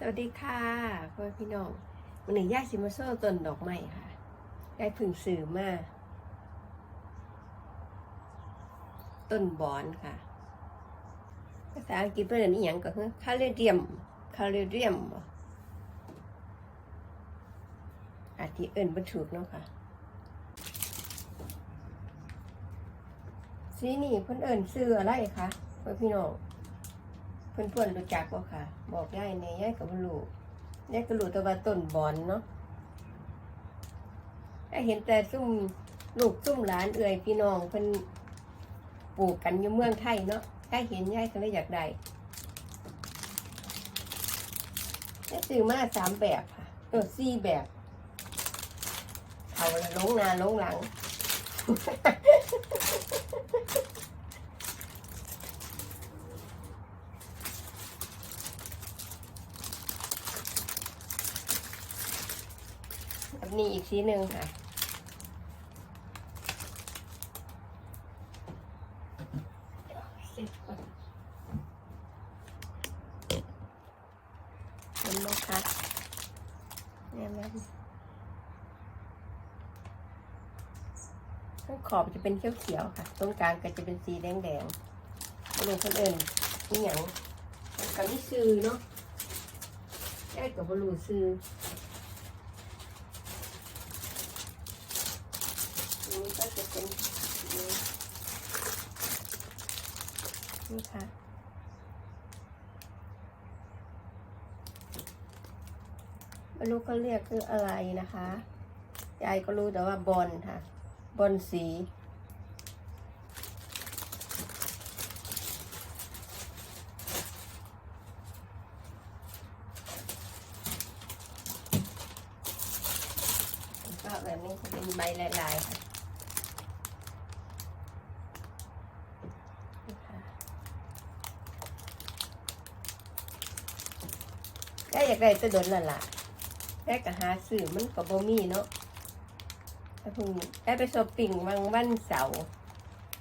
สวัสดีค่ะพ่อพี่น้องวันนี้ย่าชิมาโซ่ต้นดอกไม้ค่ะยายเพึ่งสื่อมาต้นบอนค่ะ ภาษาอังกฤษเป็นอหย่างก็คือคาเลเดียมคาเลเดียมอาจที่เอิ้นบ่ถูกเนาะค่ะสีนี่เพิ่นเอิ้นซื้ออะไรคะพ่อพี่น้อง เพื่อนๆรู้จักบ่ค่ะ บอกย่ายในย่ายกับรู้ยายก็รู้แต่ว่าต้นบอนเนาะยายเห็นแต่ซุ่มลูกซุ่มหลานเอื่อยพี่น้องเพิ่นปลูกกันอยู่เมืองไทยเนาะยายเห็นย่ายก็เลยอยากได้ย่ายซื้อมาสามแบบค่ะเออสี่แบบเขาละลงหนาลงหลัง แบบนี้อีกสีหนึ่งค่ะเห็นไหมคะเนี่ยแม่ข้างขอบจะเป็นเขียวๆค่ะ ตรงกลางก็จะเป็นสีแดงๆลงคนอื่นนี่อย่างกับนี่ซื้อเนาะแค่กับบลูซื้อ นี่ ก็จะเป็นนี่ค่ะไม่รู้เขาเรียกคืออะไรนะคะยายก็รู้แต่ว่าบอลค่ะ บอลสีก็แบบนี้จะเป็นใบลายๆค่ะนี่ค่ะ ได้อยากได้จะโดนละล่ะได้ก็หาซื้อมันก็บ่มีเนาะถ้าเพิ่งได้ไปช้อปปิ้งวันวันเสาร์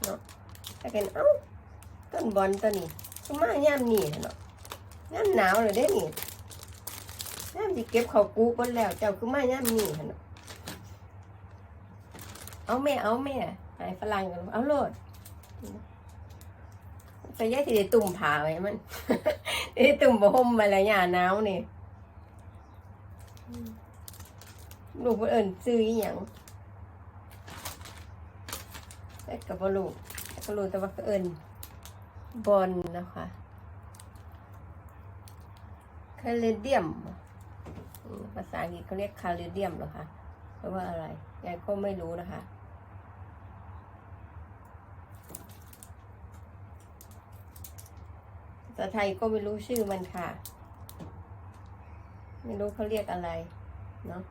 เนาะแต่กันเอ้าต้นบอลตัวนี้ก็มาย่ามนี่เนาะย่ามหนาวเลยเด้นี่ย่ามที่เก็บเขากูบนแล้วเจ้าคือมาย่ามนี่เนาะเอาแม่เอาแม่หายฝรั่งกันเอาโลด ไปแยกที่ได้ตุ่มผ่าไว้มันได้ตุ่มบะห่มมาแล้วหยาหนาวนี่ลูกเพิ่นเอิญซื้ออหย่างแต่กับบลูกแต่ก็รู้แต่ว่าเพิ่นเอิญบอลนะคะคาเลเดียม ภาษาอังกฤษเขาเรียกคาเลเดียมเหรอคะแปลว่าอะไรยายก็ไม่รู้นะคะ ภา ษาไทยก็ไม่รู้ชื่อมันค่ะ ไม่รู้เขาเรียกอะไร เนาะ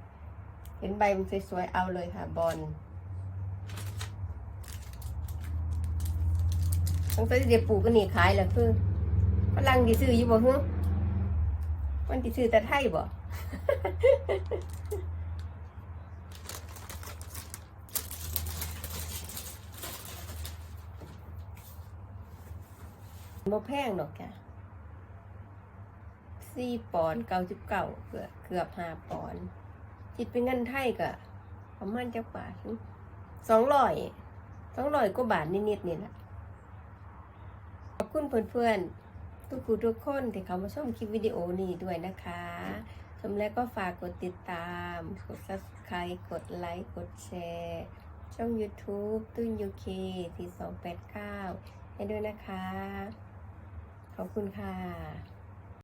เห็นใบมันสวยๆ เอาเลยค่ะ บอลตั้งแต่เดี๋ยวปลูกก็หนีขายแล้วคือฝรั่งที่ซื้ออยู่บ่ฮึมันที่ซื้อแต่ไทยบ่ บ่แพงหรอกจ้ะสี่ปอนเก้าสิบเก้าเกือบเกือบห้าปอนด์คิดเป็นเงินไทยก็ประมาณจักบาทสองร้อยสองร้อยกว่าบาทนิดๆนี่แหละขอบคุณเพื่อนๆ ทุกผู้ทุกคนที่เขามาชมคลิปวิดีโอนี้ด้วยนะคะชมแล้วก็ฝากกดติดตาม กด subscribe กดไลค์ กดแชร์ ช่อง YouTube ตุ้นยูเคที่289ให้ด้วยนะคะ ขอบคุณค่ะ